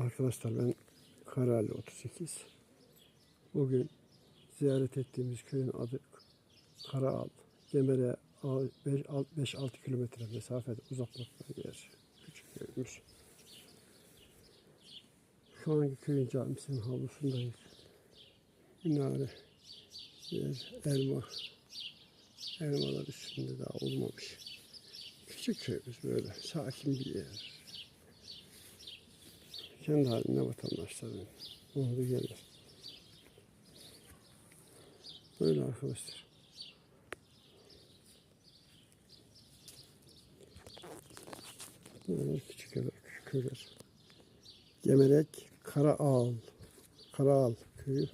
Arkadaşlar ben Karali 38. Bugün ziyaret ettiğimiz köyün adı Karaal. Gemer'e 5-6 kilometre mesafede uzaklıkta bir yer. Küçük köyümüz. Şu anki köyün camisinin havlusundayız. Minare, yer, elma. Elmalar üstünde daha olmamış. Küçük köyümüz böyle sakin bir yer. Kendi halinde vatandaşların olduğu yerler. Böyle arkadaşlar. Böyle küçük köyler, küçük köyler. Gemerek Karaağal. Karaağal köyü.